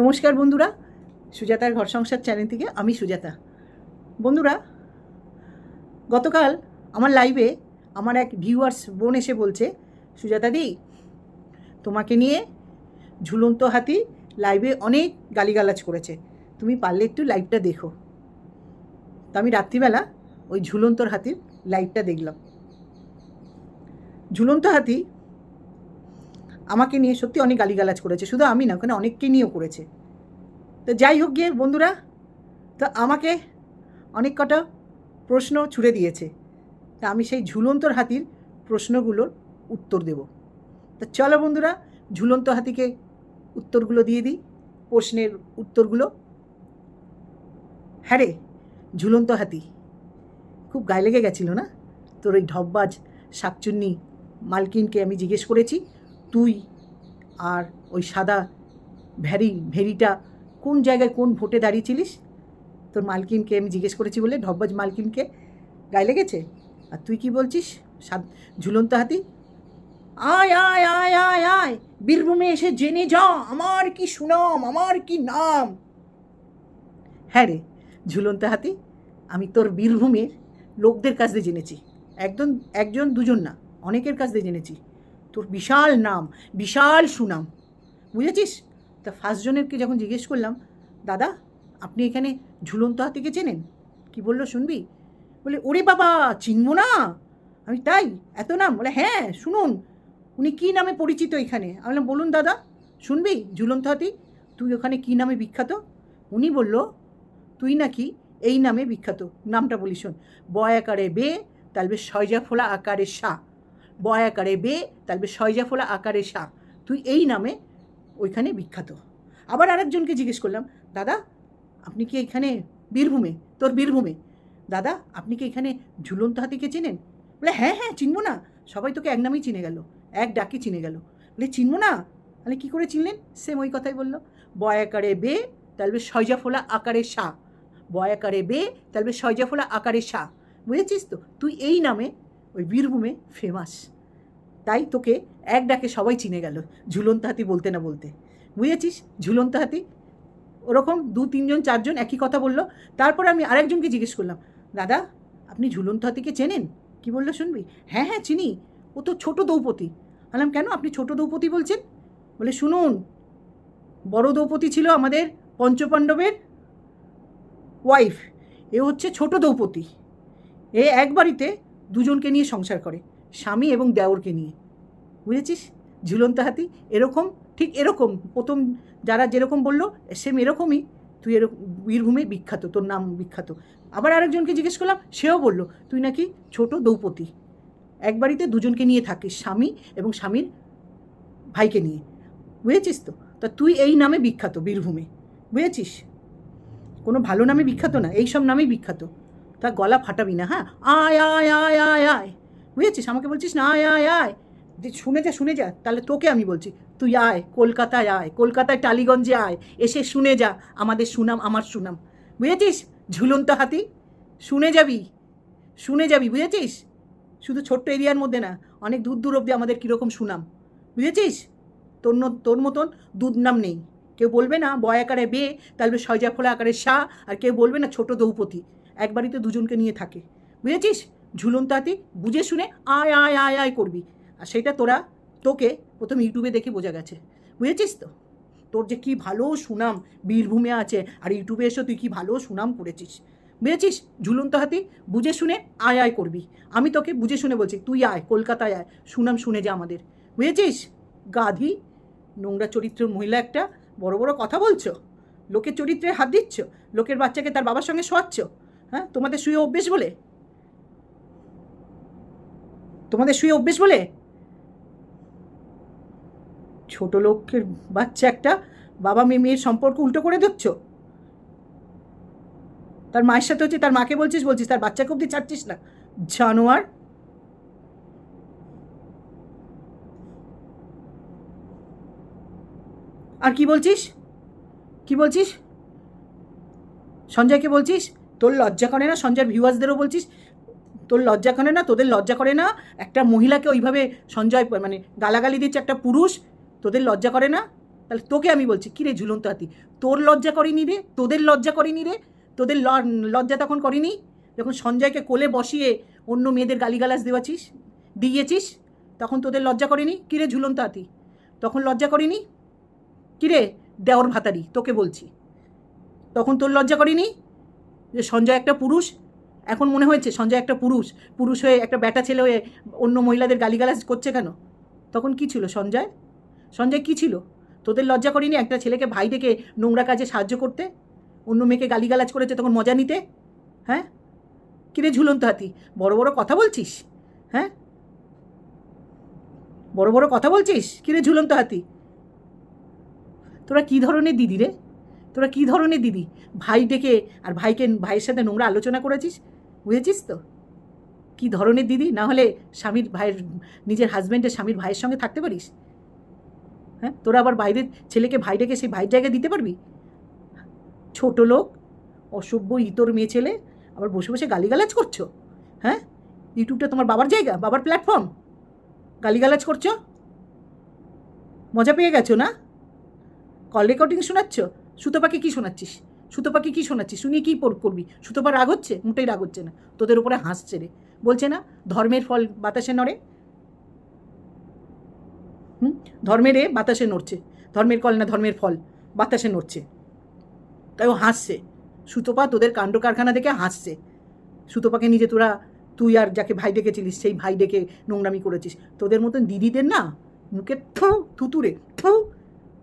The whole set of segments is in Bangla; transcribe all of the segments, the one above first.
নমস্কার বন্ধুরা, সুজাতার ঘর সংসার চ্যানেল থেকে আমি সুজাতা। বন্ধুরা, গতকাল আমার লাইভে আমার এক ভিউয়ার্স বোন এসে বলছে, সুজাতা দি, তোমাকে নিয়ে ঝুলন্ত হাতি লাইভে অনেক গালিগালাজ করেছে। তুমি পারলে একটু লাইভটা দেখো। তো আমি রাত্রিবেলা ওই ঝুলন্তর হাতির লাইভটা দেখলাম। ঝুলন্ত হাতি আমাকে নিয়ে সত্যি অনেক গালিগালাজ করেছে, শুধু আমি না, ওখানে অনেককে নিয়েও করেছে। তো যাই হোক গিয়ে বন্ধুরা, তো আমাকে অনেক কটা প্রশ্ন ছুড়ে দিয়েছে, তা আমি সেই ঝুলন্তর হাতির প্রশ্নগুলোর উত্তর দেব। তো চলো বন্ধুরা, ঝুলন্ত হাতিকে উত্তরগুলো দিয়ে দিই, প্রশ্নের উত্তরগুলো। হ্যাঁ রে, ঝুলন্ত হাতি, খুব গায়ে লেগে গেছিল না? তোর ওই ঢব্বাজ শাকচুন্নি মালকিনকে আমি জিজ্ঞেস করেছি তুই আর ওই সাদা ভ্যারি ভেরিটা কোন জায়গায় কোন ভোটে দাঁড়িয়েছিলিস? তোর মালকিনকে আমি জিজ্ঞেস করেছি বলে ঢব্বাজ মালকিনকে গায়ে লেগেছে? আর তুই কি বলছিস? ঝুলন্ত হাতি? আয় আয় আয় আয় আয়, বীরভূমে এসে জেনে যা, আমার কি সুনাম, আমার কি নাম? হ্যাঁ রে, ঝুলন্ত হাতি, আমি তোর বীরভূমের লোকদের কাছ দিয়ে জেনেছি। একজন একজন দুজন না, অনেকের কাছ দিয়ে জেনেছি। তোর বিশাল নাম, বিশাল সুনাম। বুঝেছিস? তা ফার্স্ট জনেরকে যখন জিজ্ঞেস করলাম, দাদা, আপনি এখানে ঝুলন্ত হাতিকে চেনেন? কি বলল শুনবি? বলে, ওরে বাবা, চিনব না। আমি তাই, এত নাম। বলে হ্যাঁ শুনুন, উনি কী নামে পরিচিত এখানে? আমি বললাম, বলুন দাদা, শুনবি? ঝুলন্ত হাতি, তুই ওখানে কী নামে বিখ্যাত? উনি বলল, তুই নাকি এই নামে বিখ্যাত। নামটা বলি শোন। বয় আকারে বে, তালবে সয়জা ফোলা আকারে সা। বয় আকারে বে তালবে সয়জা ফোলা আকারে সা। তুই এই নামে ওইখানে বিখ্যাত। আবার আরেকজনকে জিজ্ঞেস করলাম, দাদা, আপনি কি এখানে বীরভূমে? তোর বীরভূমে? দাদা, আপনি কি এখানে ঝুলন্ত হাতিকে চেনেন? বলে হ্যাঁ হ্যাঁ চিনবো না। সবাই তোকে এক নামেই চিনে গেল। এক ডাকে চিনে গেল। বলে, চিনবো না? তাহলে কী করে চিনলেন? সেম ওই কথাই বলল। বয় আকারে বে তাহলে সয়জা ফোলা আকারে সা। বয় আকারে বে তাহলে সয়জা ফোলা আকারে সা। বুঝেছিস তো? তুই এই নামে ওই বীরভূমে ফেমাস তাই তোকে এক ডাকে সবাই চিনে গেল, ঝুলন্ত হাতি বলতে না বলতে। বুঝেছিস? ঝুলন্ত হাতি? ওরকম দু, তিনজন, চারজন একই কথা বলল। তারপর আমি আরেকজনকে জিজ্ঞেস করলাম, দাদা, আপনি ঝুলন্ত হাতিকে চেনেন? কি বলল শুনবি? হ্যাঁ হ্যাঁ চিনি। ও তো ছোট দ্রৌপদী। বললাম, কেন? আপনি ছোট দ্রৌপদী বলছেন? বলে, শুনুন, বড় দ্রৌপদী ছিল আমাদের পঞ্চপাণ্ডবের ওয়াইফ এ হচ্ছে ছোট দ্রৌপদী। এ এক বাড়িতে দুজনকে নিয়ে সংসার করে, স্বামী এবং দেওরকে নিয়ে। বুঝেছিস? ঝুলন্ত হাতি এরকম, ঠিক এরকম। প্রথম যারা যেরকম বলল সেম এরকমই। তুই এরকম বীরভূমে বিখ্যাত, তোর নাম বিখ্যাত। আবার আরেকজনকে জিজ্ঞেস করলাম, সেও বলল, তুই নাকি ছোট দ্রৌপদী। এক বাড়িতে দুজনকে নিয়ে থাকিস, স্বামী এবং স্বামীর ভাইকে নিয়ে। বুঝেছিস তো? তা তুই এই নামে বিখ্যাত বীরভূমে। বুঝেছিস? কোনো ভালো নামে বিখ্যাত না, এই সব নামেই বিখ্যাত। তা গলা ফাটাবি না হ্যাঁ? আয় আয় আয় আয় আয়। বুঝেছিস? আমাকে বলছিস না, আয় আয় আয়। যে শুনে যা শুনে যা, তাহলে তোকে আমি বলছি, তুই আয়, কলকাতায় আয়, কলকাতায় টালিগঞ্জে আয়, এসে শুনে যা, আমাদের সুনাম, আমার সুনাম। বুঝেছিস? ঝুলন্ত হাতি, শুনে যাবি শুনে যাবি, বুঝেছিস? শুধু ছোট্ট এরিয়ার মধ্যে না, অনেক দূর দূর অবধি আমাদের কীরকম সুনাম। বুঝেছিস? তোর তোর মতন দুধ নাম নেই। কেউ বলবে না, বয় আকারে বে, তাহলে সয়জা ফোলা আকারে সা, আর কেউ বলবে না ছোট দ্রৌপদী। এক বাড়িতে দুজনকে নিয়ে থাকে। বুঝেছিস? ঝুলন্ত হাতি বুঝে শুনে আয় আয় আয় আয় করবি। আর সেটা তোরা, তোকে প্রথম ইউটিউবে দেখে বোঝা গেছে। বুঝেছিস তো? তোর যে কী ভালো সুনাম বীরভূমে আছে, আর ইউটিউবে এসে তুই কী ভালো সুনাম করেছিস। বুঝেছিস? ঝুলন্ত হাতি বুঝে শুনে আয় আয় করবি। আমি তোকে বুঝে শুনে বলছি, তুই আয়, কলকাতায় আয়, সুনাম শুনে যা আমাদের। বুঝেছিস? গাধি, নোংরা চরিত্রের মহিলা একটা, বড় বড় কথা বলছো? লোকের চরিত্রে হাত দিচ্ছ? লোকের বাচ্চাকে তার বাবার সঙ্গে শোয়াচ্ছ? হ্যাঁ? তোমাদের শুয়ে অভ্যেস বলে? তোমাদের শুয়ে অভ্যেস বলে? ছোট লোকের বাচ্চা একটা বাবা মেয়ে মেয়ের সম্পর্ক উল্টো করে দিচ্ছ তার মায়ের সাথে হচ্ছে, তার মাকে বলছিস বলছিস, তার বাচ্চাকে অব্দি ছাড়ছিস না। জানোয়ার? আর কি বলছিস? কি বলছিস? সঞ্জয়কে বলছিস? তোর লজ্জা করে না, সঞ্জয়ের ভিউয়ার্সদেরও বলছিস? তোর লজ্জা করে না, তোদের লজ্জা করে না, একটা মহিলাকে ওইভাবে সঞ্জয় মানে গালাগালি দিচ্ছে একটা পুরুষ, তোদের লজ্জা করে না? তাহলে তোকে আমি বলছি কিরে ঝুলন্ত হাতি? তোর লজ্জা করিনি রে? তোদের লজ্জা করিনি রে? তোদের লজ্জা তখন করিনি? যখন সঞ্জয়কে কোলে বসিয়ে অন্য মেয়েদের গালিগালাজ দেওয়াছিস, দিয়েছিস, তখন তোদের লজ্জা করিনি? কিরে ঝুলন্ত হাতি? তখন লজ্জা করিনি? কিরে দেওর ভাতারি, তোকে বলছি। তখন তোর লজ্জা করিনি? যে সঞ্জয় একটা পুরুষ? এখন মনে হয়েছে সঞ্জয় একটা পুরুষ পুরুষ হয়ে একটা ব্যাটা ছেলে হয়ে অন্য মহিলাদের গালিগালাজ করছে কেন? তখন কি ছিল সঞ্জয়? সঞ্জয় কি ছিল? তোদের লজ্জা করিনি একটা ছেলেকে ভাই ডেকে নোংরা কাজে সাহায্য করতে? অন্য মেয়েকে গালিগালাজ করেছে তখন মজা নিতে? হ্যাঁ? কিরে ঝুলন্ত হাতি, বড় বড় কথা বলছিস? হ্যাঁ? বড় বড় কথা বলছিস? কিরে ঝুলন্ত হাতি? তোরা কি ধরনের দিদি রে? তোরা কি ধরনের দিদি? ভাই ডেকে আর ভাইকে, ভাইয়ের সাথে নোংরা আলোচনা করেছিস? বুঝেছিস তো? কি ধরনের দিদি? না হলে স্বামীর ভাইয়ের, নিজের হাজব্যান্ডের স্বামীর ভাইয়ের সঙ্গে থাকতে পারিস? হ্যাঁ? তোরা আবার বাইরের ছেলেকে ভাই ডেকে সেই ভাইয়ের জায়গায় দিতে পারবি? ছোট লোক, অসভ্য ইতর মেয়ে ছেলে, আবার বসে বসে গালিগালাজ করছ? হ্যাঁ? ইউটিউবটা তোমার বাবার জায়গা, বাবার প্ল্যাটফর্ম গালিগালাজ করছ? মজা পেয়ে গেছো না? কল রেকর্ডিং শোনাচ্ছ? সুতোপাকে কী শোনাচ্ছিস? সুতোপাকে কী শোনাচ্ছিস? শুনিয়ে কী করবি? সুতোপা রাগ হচ্ছে? মোটেই রাগ হচ্ছে না। তোদের উপরে হাসছে রে। বলছে না, ধর্মের ফল বাতাসে নড়ে? হুম? ধর্মের এ বাতাসে নড়ছে। ধর্মের কল না ধর্মের ফল, বাতাসে নড়ছে। তাই ও হাসছে। সুতোপা তোদের কাণ্ড কারখানা দেখে হাসছে। সুতোপাকে নিজে তোরা, তুই আর যাকে ভাই ডেকেছিলিস, সেই ভাই ডেকে নোংরামি করেছিস। তোদের মতন দিদিদের না, মুখে ঠু থুতুরে ঠু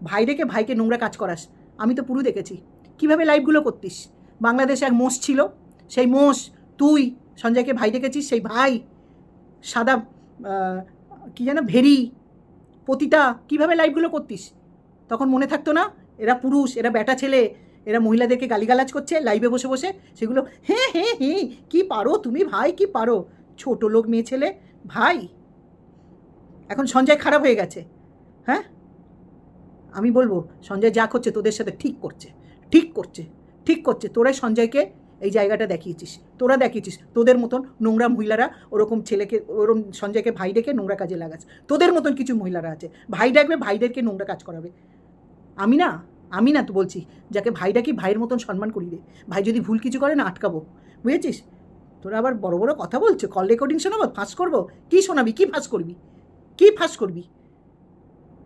ভাই ডেকে ভাইকে নোংরা কাজ করাস। আমি তো পুরো দেখেছি। কীভাবে লাইভগুলো করতিস? বাংলাদেশে এক মোষ ছিল। সেই মোষ তুই, সঞ্জয়কে ভাই ডেকেছিস, সেই ভাই সাদা কি যেন, ভেরি, পতিতা, কীভাবে লাইভগুলো করতিস? তখন মনে থাকতো না, এরা পুরুষ, এরা ব্যাটা ছেলে, এরা মহিলাদেরকে গালিগালাজ করছে লাইভে বসে বসে সেগুলো হ্যাঁ হ্যাঁ হ্যাঁ কি পারো তুমি ভাই, কি পারো? ছোট লোক, মেয়ে ছেলে, ভাই। এখন সঞ্জয় খারাপ হয়ে গেছে। হ্যাঁ? আমি বলব, সঞ্জয় যা করছে তোদের সাথে ঠিক করছে ঠিক করছে ঠিক করছে। তোরাই সঞ্জয়কে এই জায়গাটা দেখিয়েছিস, তোরা দেখিয়েছিস। তোদের মতন নোংরা মহিলারা ওরকম ছেলেকে ওরকম সঞ্জয়কে ভাই ডেকে নোংরা কাজে লাগাচ্ছে তোদের মতন কিছু মহিলারা আছে। ভাই ডাকবে, ভাইদেরকে নোংরা কাজ করাবে। আমি না আমি না তো বলছি, যাকে ভাই ডাকি, ভাইয়ের মতন সম্মান করি রে ভাই যদি ভুল কিছু করে না, আটকাবো। বুঝেছিস? তোরা আবার বড় বড় কথা বলছো? কল রেকর্ডিং শোনাবো? ফাঁস করব? কী শোনাবি? কী ফাঁস করবি? কী ফাঁস করবি?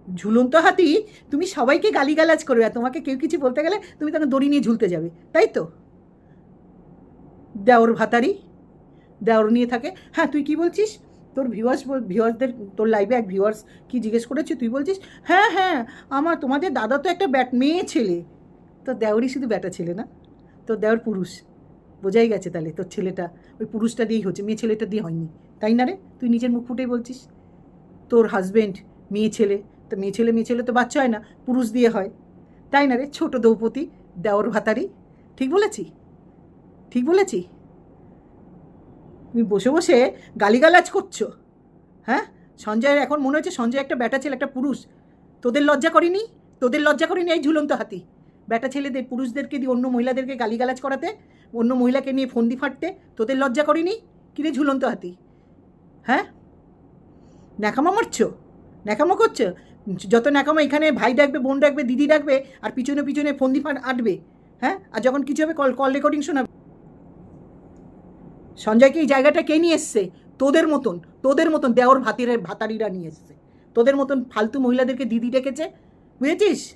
ঝুলন্ত হাতি, তুমি সবাইকে গালিগালাজ করবে আর তোমাকে কেউ কিছু বলতে গেলে তুমি তখন দড়ি নিয়ে ঝুলতে যাবে, তাই তো? দেওর ভাতারি, দেওর নিয়ে থাকে। হ্যাঁ তুই কি বলছিস? তোর ভিউয়ার্স ভিউয়ার্সদের তোর লাইভে এক ভিউয়ার্স কি জিজ্ঞেস করেছে, তুই বলছিস? হ্যাঁ হ্যাঁ আমার, তোমাদের দাদা তো একটা ব্যাট মেয়ে ছেলে। তো দেওরই শুধু ব্যাটা ছেলে না তোর দেওর পুরুষ। বোঝাই গেছে তাহলে তোর ছেলেটা, ওই পুরুষটা দিয়েই হচ্ছে, মেয়ে ছেলেটা দিয়ে হয়নি। তাই না রে? তুই নিজের মুখ ফুটেই বলছিস। তোর হাজবেন্ড মেয়ে ছেলে তো মেয়ে ছেলে মেয়ে ছেলে তো বাচ্চা হয় না, পুরুষ দিয়ে হয়। তাই না রে? ছোটো দ্রৌপদী, দেওর ভাতারি। ঠিক বলেছি? ঠিক বলেছি? তুমি বসে বসে গালিগালাজ করছ। হ্যাঁ? সঞ্জয়ের এখন মনে হচ্ছে সঞ্জয় একটা ব্যাটা ছেলে, একটা পুরুষ। তোদের লজ্জা করিনি? তোদের লজ্জা করিনি এই ঝুলন্ত হাতি? ব্যাটা ছেলেদের, পুরুষদেরকে দিয়ে অন্য মহিলাদেরকে গালিগালাজ করাতে, অন্য মহিলাকে নিয়ে ফন্দি ফাটতে তোদের লজ্জা করিনি? কিরে ঝুলন্ত হাতি? হ্যাঁ? ন্যাকামো মারছো? ন্যাকামো করছ? যত ন্যাকামো এখানে ভাই ডাকবে, বোন ডাকবে, দিদি ডাকবে, আর পিছনে পিছনে ফন্দি ফাট আঁটবে হ্যাঁ? আর যখন কিছু হবে কল কল রেকর্ডিং শোনাবে। সঞ্জয়কে এই জায়গাটা কে নিয়ে এসছে? তোদের মতন তোদের মতন, দেওর ভাতির, ভাতারিরা নিয়ে এসছে। তোদের মতন ফালতু মহিলাদেরকে দিদি ডেকেছে, বুঝেছিস?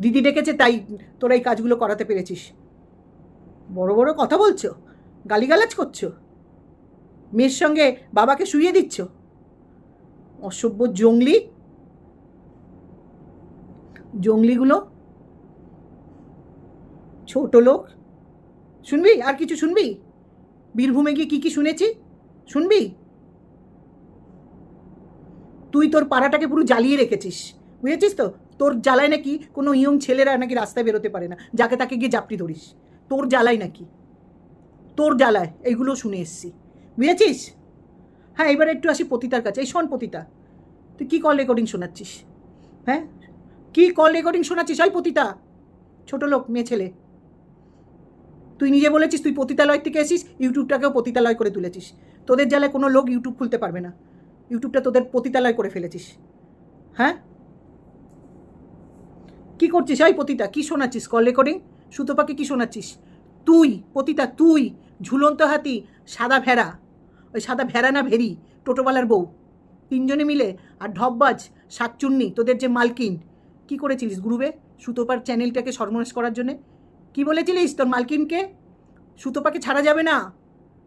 দিদি ডেকেছে, তাই তোরা এই কাজগুলো করাতে পেরেছিস। বড় বড় কথা বলছো, গালিগালাজ করছ। মেয়ের সঙ্গে বাবাকে শুইয়ে দিচ্ছ। অসভ্য জঙ্গলি? জঙ্গলিগুলো? ছোট লোক? শুনবি? আর কিছু শুনবি? বীরভূমে গিয়ে কী কী শুনেছি? শুনবি? তুই তোর পাড়াটাকে পুরো জ্বালিয়ে রেখেছিস। বুঝেছিস তো? তোর জ্বালায় নাকি কোনো ইয়ং ছেলেরা নাকি রাস্তায় বেরোতে পারে না, যাকে তাকে গিয়ে জাপটি ধরিস। তোর জ্বালায় নাকি? তোর জ্বালায়, এইগুলো শুনে এসছি। বুঝেছিস? হ্যাঁ এবার একটু আসি পতিতার কাছে। এই শোন পতিতা, তুই কী কল রেকর্ডিং শোনাচ্ছিস? হ্যাঁ? কী কল রেকর্ডিং শোনাচ্ছিস? ওই পতিতা, ছোট লোক, মেয়ে ছেলে। তুই নিজে বলেছিস তুই পতিতালয় থেকে এসিস ইউটিউবটাকেও পতিতালয় করে তুলেছিস। তোদের জ্বালায় কোনো লোক ইউটিউব খুলতে পারবে না। ইউটিউবটা তোদের পতিতালয় করে ফেলেছিস। হ্যাঁ? কি করছিস? ওই পতিতা, কী শোনাচ্ছিস? কল রেকর্ডিং সুতোপাকে কী শোনাচ্ছিস? তুই, পতিতা, তুই, ঝুলন্ত হাতি, সাদা ভেড়া। ওই সাদা ভেড়া না ভেরি টোটোওয়ালার বউ। তিনজনে মিলে, আর ঢপবাজ, শাকচুন্নি, তোদের যে মালকিন। কি করেছিলিস গ্রুপে সুতোপার চ্যানেলটাকে সর্বনাশ করার জন্যে? কি বলেছিলিস তোর মালকিনকে? সুতোপাকে ছাড়া যাবে না।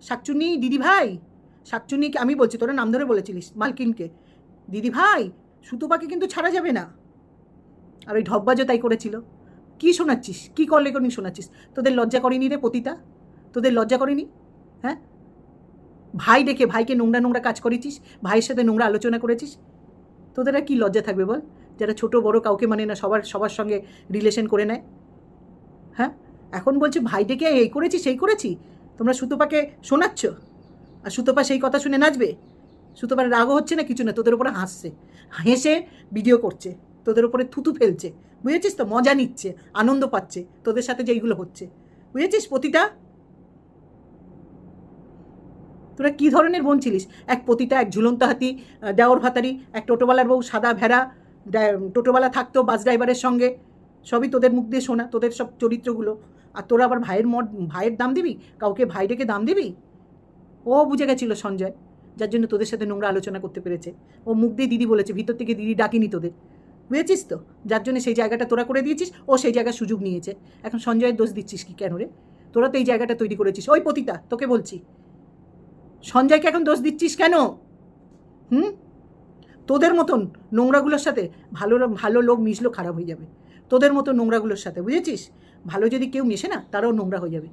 শাকচুন্নি দিদি ভাই শাকচুন্নিকে আমি বলছি, তোরা নাম ধরে বলেছিলিস মালকিনকে। দিদি ভাই সুতোপাকে কিন্তু ছাড়া যাবে না। আর ওই ঢব্বাজও তাই করেছিল। কি শোনাচ্ছিস? কি করলে করি শোনাচ্ছিস? তোদের লজ্জা করেনি রে পতিতা? তোদের লজ্জা করেনি? হ্যাঁ? ভাই ডেকে ভাইকে নোংরা নোংরা কাজ করেছিস, ভাইয়ের সাথে নোংরা আলোচনা করেছিস? তোদের আর কি লজ্জা থাকবে বল? যারা ছোট বড় কাউকে মানে না সবার সবার সঙ্গে রিলেশন করে নেয়। হ্যাঁ? এখন বলছি ভাই ডেকে এই করেছি সেই করেছি তোমরা সুতোপাকে শোনাচ্ছ? আর সুতোপা সেই কথা শুনে নাচবে? সুতোপার রাগও হচ্ছে না কিছু না? তোদের উপরে হাসছে। হেসে ভিডিও করছে। তোদের উপরে থুতু ফেলছে। বুঝেছিস তো? মজা নিচ্ছে, আনন্দ পাচ্ছে। তোদের সাথে যে এইগুলো হচ্ছে। বুঝেছিস? পতিতা তোরা কী ধরনের বোন ছিলিস? এক পতিতা, এক ঝুলন্ত হাতি দেওর ভাতারি, এক টোটোওয়ালার বউ সাদা ভেড়া টোটোওয়ালা থাকতো বাস ড্রাইভারের সঙ্গে। সবই তোদের মুখ দিয়ে শোনা, তোদের সব চরিত্রগুলো। আর তোরা আবার ভাইয়ের মড ভাইয়ের দাম দিবি? কাউকে ভাই ডেকে দাম দিবি? ও বুঝে গেছিল সঞ্জয়, যার জন্য তোদের সাথে নোংরা আলোচনা করতে পেরেছে। ও মুখ দিয়ে দিদি বলেছে, ভিতর থেকে দিদি ডাকিনি তোদের। বুঝেছিস তো? যার জন্য সেই জায়গাটা তোরা করে দিয়েছিস, ও সেই জায়গার সুযোগ নিয়েছে। এখন সঞ্জয়ের দোষ দিচ্ছিস কি কেন রে? তোরা তো এই জায়গাটা তৈরি করেছিস। ওই পতিতা, তোকে বলছি। সঞ্জয়কে এখন দোষ দিচ্ছিস কেন? হুম? তোদের মতন নোংরাগুলোর সাথে ভালো ভালো লোক মিশলেও খারাপ হয়ে যাবে। তোদের মতো নোংরাগুলোর সাথে, বুঝেছিস? ভালো যদি কেউ মেশে না, তারাও নোংরা হয়ে যাবে।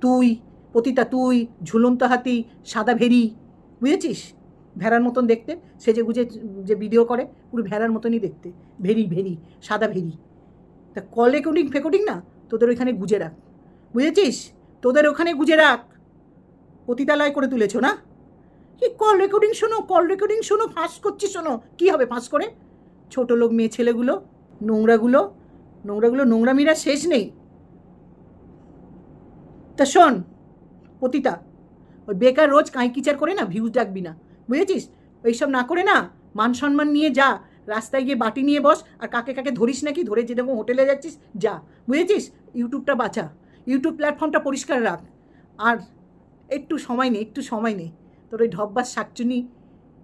তুই, পতিতা তুই, ঝুলন্ত হাতি, সাদা ভেরি বুঝেছিস? ভেড়ার মতন দেখতে সে যে গুজে যে ভিডিও করে, পুরো ভেড়ার মতনই দেখতে। ভেরি ভেরি সাদা ভেরি তা কল রেকর্ডিং ফেকর্ডিং না? তোদের ওইখানে গুজে রাখ। বুঝেছিস? তোদের ওখানে গুজে রাখ। পতিতালয় করে তুলেছো না? কি কল রেকর্ডিং শোনো কল রেকর্ডিং শোনো, ফাঁস করছি শোনো, কী হবে ফাঁস করে? ছোট লোক মেয়ে ছেলেগুলো, নোংরাগুলো নোংরাগুলো নোংরামিরা শেষ নেই। তা শোন, পতিতা, ওই বেকার রোজ কাঁই কিচার করে না ভিউজ ডাকবি না, বুঝেছিস? এইসব না করে না, মান সম্মান নিয়ে যা, রাস্তায় গিয়ে বাটি নিয়ে বস, আর কাকে কাকে ধরিস নাকি, ধরে যেরকম হোটেলে যাচ্ছিস, যা, বুঝেছিস? ইউটিউবটা বাঁচা, ইউটিউব প্ল্যাটফর্মটা পরিষ্কার রাখ, আর একটু সময় নেই একটু সময় নেই তোর ওই ঢব্বাস শাকচুনি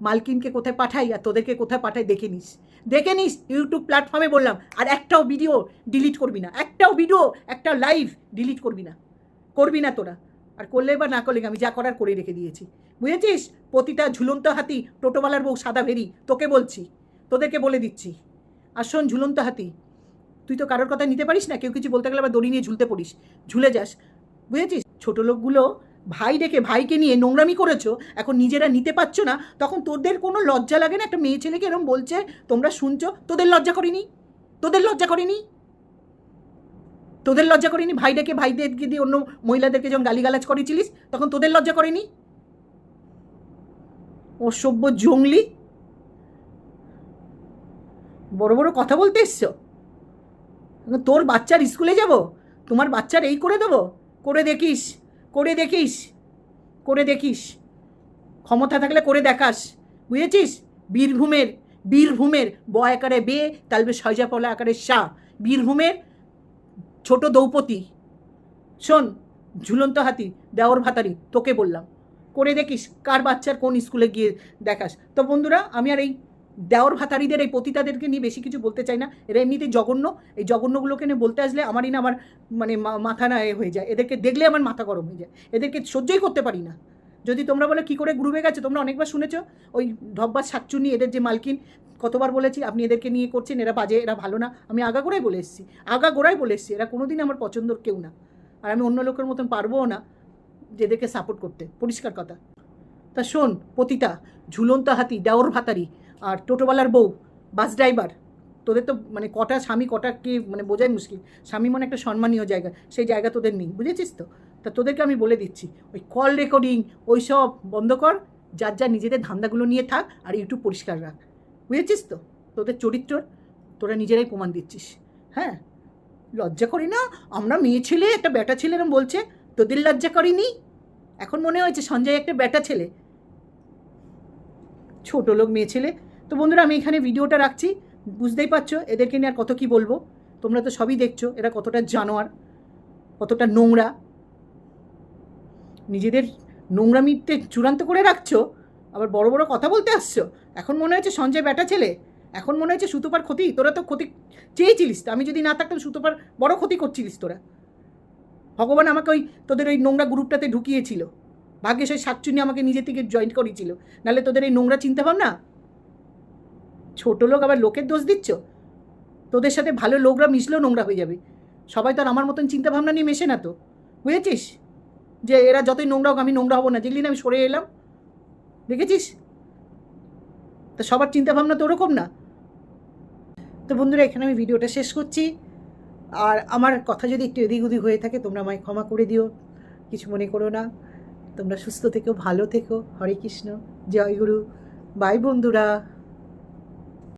মালকিনকে কোথায় পাঠাই আর তোদেরকে কোথায় পাঠাই দেখে নিস। দেখে নিস ইউটিউব প্ল্যাটফর্মে বললাম, আর একটাও ভিডিও ডিলিট করবি না। একটাও ভিডিও একটা লাইভ ডিলিট করবি না। করবি না তোরা। আর করলে বা না করলে আমি যা করার করে রেখে দিয়েছি। বুঝেছিস? প্রতিটা ঝুলন্ত হাতি টোটোওয়ালার বউ সাদা ভেরি, তোকে বলছি, তোদেরকে বলে দিচ্ছি। আর শোন ঝুলন্ত হাতি, তুই তো কারোর কথা নিতে পারিস না? কেউ কিছু বলতে গেলে আবার দড়ি নিয়ে ঝুলতে পড়িস। ঝুলে যাস। বুঝেছিস? ছোট লোকগুলো ভাই ডেকে ভাইকে নিয়ে নোংরামি করেছ, এখন নিজেরা নিতে পারছ না, তখন তোদের কোনো লজ্জা লাগে না? একটা মেয়ে ছেলেকে এরম বলছে, তোমরা শুনছো? তোদের লজ্জা করিনি? তোদের লজ্জা করিনি? তোদের লজ্জা করিনি? ভাই ডেকে ভাইদেরকে দিয়ে অন্য মহিলাদেরকে যখন গালিগালাজ করেছিলিস, তখন তোদের লজ্জা করেনি? অসভ্য জঙ্গলি। বড় বড় কথা বলতে এসছো? তোর বাচ্চার স্কুলে যাব? তোমার বাচ্চার এই করে দেবো? করে দেখিস। করে দেখিস করে দেখিস। ক্ষমতা থাকলে করে দেখাস। বুঝেছিস? বীরভূমের বীরভূমের ব আকারে বে তালবে সয়জাপলা আকারে শাহ বীরভূমের ছোট দ্রৌপদী। শোন, ঝুলন্ত হাতি, দেওর ভাতারি, তোকে বললাম। করে দেখিস, কার বাচ্চার কোন স্কুলে গিয়ে দেখাস। তো বন্ধুরা, আমি আর এই দেওর ভাতারিদের এই পতিতাদেরকে নিয়ে বেশি কিছু বলতে চাই না। এরা এমনিতেই জঘন্য। এই জঘন্যগুলোকে নিয়ে বলতে আসলে আমারই না আমার মানে মাথা না এ হয়ে যায়। এদেরকে দেখলে আমার মাথা গরম হয়ে যায়। এদেরকে সহ্যই করতে পারি না। যদি তোমরা বলে কী করে গ্রুপে গেছে, তোমরা অনেকবার শুনেছো? ওই ঢব্বা শাকচুনি এদের যে মালকিন, কতবার বলেছি, আপনি এদেরকে নিয়ে করছেন, এরা বাজে, এরা ভালো না। আমি আগা গোড়াই বলে এসেছি। আগা গোড়াই বলে এসেছি। এরা কোনোদিন আমার পছন্দর কেউ না। আর আমি অন্য লোকের মতন পারবও না যে এদেরকে সাপোর্ট করতে। পরিষ্কার কথা। তা শোন, পতিতা, ঝুলন্ত হাতি, দেওর ভাতারি আর টোটোওয়ালার বউ, বাস ড্রাইভার, তোদের তো মানে কটা স্বামী, কটা কি মানে বোঝাই মুশকিল। স্বামী মানে একটা সম্মানীয় জায়গা, সেই জায়গা তোদের নেই, বুঝেছিস তো? তা তোদেরকে আমি বলে দিচ্ছি, ওই কল রেকর্ডিং ওই সব বন্ধ কর, যার যা নিজেদের ধান্দাগুলো নিয়ে থাক আর ইউটিউব পরিষ্কার রাখ, বুঝেছিস তো? তোদের চরিত্র, তোরা নিজেরাই প্রমাণ দিচ্ছিস হ্যাঁ? লজ্জা করি না, আমরা মেয়ে ছেলে, একটা ব্যাটা ছেলে এরম বলছে, তোদের লজ্জা করিনি? এখন মনে হয়েছে সঞ্জয় একটা ব্যাটা ছেলে। ছোট লোক, মেয়ে ছেলে তো বন্ধুরা, আমি এখানে ভিডিওটা রাখছি। বুঝতেই পারছ, এদেরকে নিয়ে আর কত কি বলব? তোমরা তো সবই দেখছ, এরা কতটা জানোয়ার, কতটা নোংরা। নিজেদের নোংরা নোংরামিতে চূড়ান্ত করে রাখছো, আবার বড় বড় কথা বলতে আসছো। এখন মনে হচ্ছে সঞ্জয় ব্যাটা ছেলে, এখন মনে হচ্ছে সুতোপার ক্ষতি। তোরা তো ক্ষতি চেয়েছিলিস, তো আমি যদি না থাকতাম সুতোপার বড় ক্ষতি করছিলিস তোরা। ভগবান আমাকে ওই তোদের ওই নোংরা গ্রুপটাতে ঢুকিয়েছিল। ভাগ্যে সেই শাকচুনি আমাকে নিজে থেকে জয়েন করিয়েছিল নাহলে তোদের এই নোংরা চিন্তা ভাবনা ছোট লোক আবার লোকের দোষ দিচ্ছ? তোদের সাথে ভালো লোকরা মিশলেও নোংরা হয়ে যাবে। সবাই তো আর আমার মতন চিন্তা ভাবনা নিয়ে মেশে না তো। বুঝেছিস? যে এরা যতই নোংরা হোক আমি নোংরা হব না। যেগুলি না আমি সরে এলাম। দেখেছিস? তা সবার চিন্তা ভাবনা তো ওরকম না। তো বন্ধুরা, এখানে আমি ভিডিওটা শেষ করছি। আর আমার কথা যদি একটু এদিক ওদিক হয়ে থাকে, তোমরা আমায় ক্ষমা করে দিও। কিছু মনে করো না। তোমরা সুস্থ থেকো, ভালো থেকো। হরে কৃষ্ণ। জয় গুরু। বাই বন্ধুরা।